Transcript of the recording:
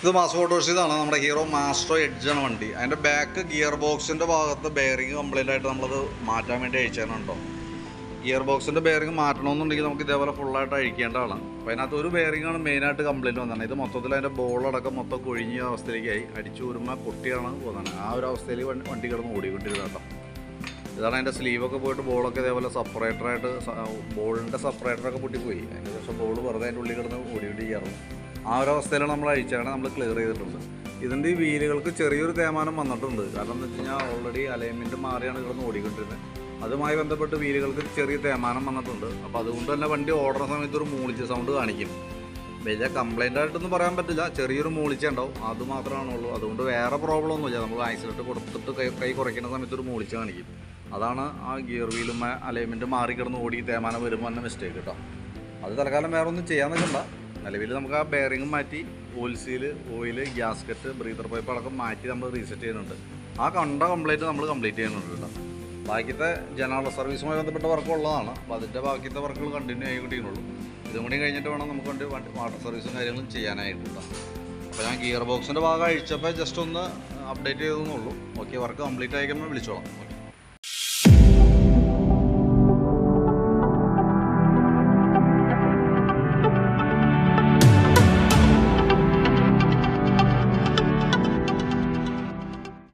ഇത് mass photos ഇതാണ് നമ്മുടെ ഹീറോ മാസ്ട്രോ എഡ്ജാണ് വണ്ടി. അതിന്റെ ബാക്ക് ഗിയർ ബോക്സിന്റെ ഭാഗത്ത് ബെയറിങ് കംപ്ലീറ്റ് ആയിട്ട് നമ്മളത് മാറ്റാൻ വേണ്ടി അയച്ചാണുണ്ടോ ഗിയർ ബോക്സിന്റെ ബെയറിങ് മാറ്റണമെന്നുണ്ടെങ്കിൽ നമുക്ക് ഇതേപോലെ ഫുള്ളായിട്ട് അഴിക്കേണ്ടതാണ് അപ്പോൾ അതിനകത്ത് ഒരു ബെയറിങ്ങാണ് മെയിനായിട്ട് കംപ്ലൈന്റ് വന്നത് ഇത് മൊത്തത്തിൽ അതിന്റെ ബോളടക്കം മൊത്തം കൊഴിഞ്ഞ അവസ്ഥയിലേക്കായി. അടിച്ചു ഉരുമ പൊട്ടിയാണ് പോകുന്നത് ആ ഒരു അവസ്ഥയിൽ വണ്ടി കിടന്ന് ഓടിക്കൊണ്ടിരുന്നത് ഇതാണ് അതിന്റെ സ്ലീവൊക്കെ പോയിട്ട് ബോളൊക്കെ ഇതേപോലെ സെപ്പറേറ്ററായിട്ട് ബോളിന്റെ സെപ്പറേറ്ററൊക്കെ പൊട്ടിപ്പോയി. അതിന്റെ ശേഷം ബോൾ വെറുതെ അതിന്റെ ഉള്ളിൽ കിടന്ന് ഓടിക്കൊണ്ടിരിക്കുകയായിരുന്നു. ആ ഒരു അവസ്ഥയിലാണ് നമ്മൾ അഴിച്ചാണ് നമ്മൾ ക്ലിയർ ചെയ്തിട്ടുള്ളത് ഇതിന്റെ ഈ വീലുകൾക്ക് ചെറിയൊരു തേമാനം വന്നിട്ടുണ്ട്. കാരണം എന്ന് വെച്ച് കഴിഞ്ഞാൽ ഓൾറെഡി അലൈൻമെന്റ് മാറിയാണ് കിടന്ന് ഓടിക്കൊണ്ടിരുന്നത്. അതുമായി ബന്ധപ്പെട്ട് വീലുകൾക്ക് ചെറിയ തേമാനം വന്നിട്ടുണ്ട്. അപ്പോൾ അതുകൊണ്ട് തന്നെ വണ്ടി ഓടുന്ന സമയത്ത് ഒരു മൂളിച്ച സൗണ്ട് കാണിക്കും. വലിയ കംപ്ലൈന്റ് ആയിട്ടൊന്നും പറയാൻ പറ്റില്ല. ചെറിയൊരു മൂളിച്ച ഉണ്ടാവും. അത് മാത്രമാണുള്ളൂ അതുകൊണ്ട് വേറെ പ്രോബ്ലം ഒന്നുമില്ല നമ്മൾ ആക്സിഡന്റ് കൊടുത്തിട്ട് കൈ കൈ കുറയ്ക്കുന്ന സമയത്ത് ഒരു മൂളിച്ച കാണിക്കും. അതാണ് ആ ഗിയർ വീലും അലൈൻമെന്റ് മാറി കിടന്ന് ഓടി തേമാനം വരുമ്പോൾ തന്നെ മിസ്റ്റേക്ക് കേട്ടോ അത് തൽക്കാലം വേറെ ഒന്നും ചെയ്യാൻ നിൽക്കണ്ട. നിലവിൽ നമുക്ക് ആ ബെയറിംഗ് മാറ്റി oil seal oil gasket breather pipe അടക്കം മാറ്റി നമ്മൾ റീസെറ്റ് ചെയ്യുന്നുണ്ട്. ആ കണ്ട കംപ്ലൈന്റ് നമ്മൾ കംപ്ലീറ്റ് ചെയ്യുന്നുണ്ട് കേട്ടോ. ബാക്കിത്തെ ജനറൽ സർവീസുമായി ബന്ധപ്പെട്ട വർക്ക് ഉള്ളതാണ്. അപ്പോൾ അതിന്റെ ബാക്കിയത്തെ വർക്കുകൾ കണ്ടിന്യൂ ആയിക്കൊണ്ടിരിക്കുന്നുള്ളൂ ഇതും കൂടി കഴിഞ്ഞിട്ട് വേണം നമുക്ക് വണ്ടി വാട്ടർ സർവീസും കാര്യങ്ങളും ചെയ്യാനായിട്ടുള്ള അപ്പോൾ ഞാൻ ഗിയർ ബോക്സിന്റെ ഭാഗം അഴിച്ചപ്പോൾ ജസ്റ്റ് ഒന്ന് അപ്ഡേറ്റ് ചെയ്തെന്നുള്ളൂ ഓക്കെ വർക്ക് കംപ്ലീറ്റ് ആയിക്കുമ്പോൾ വിളിച്ചോളാം.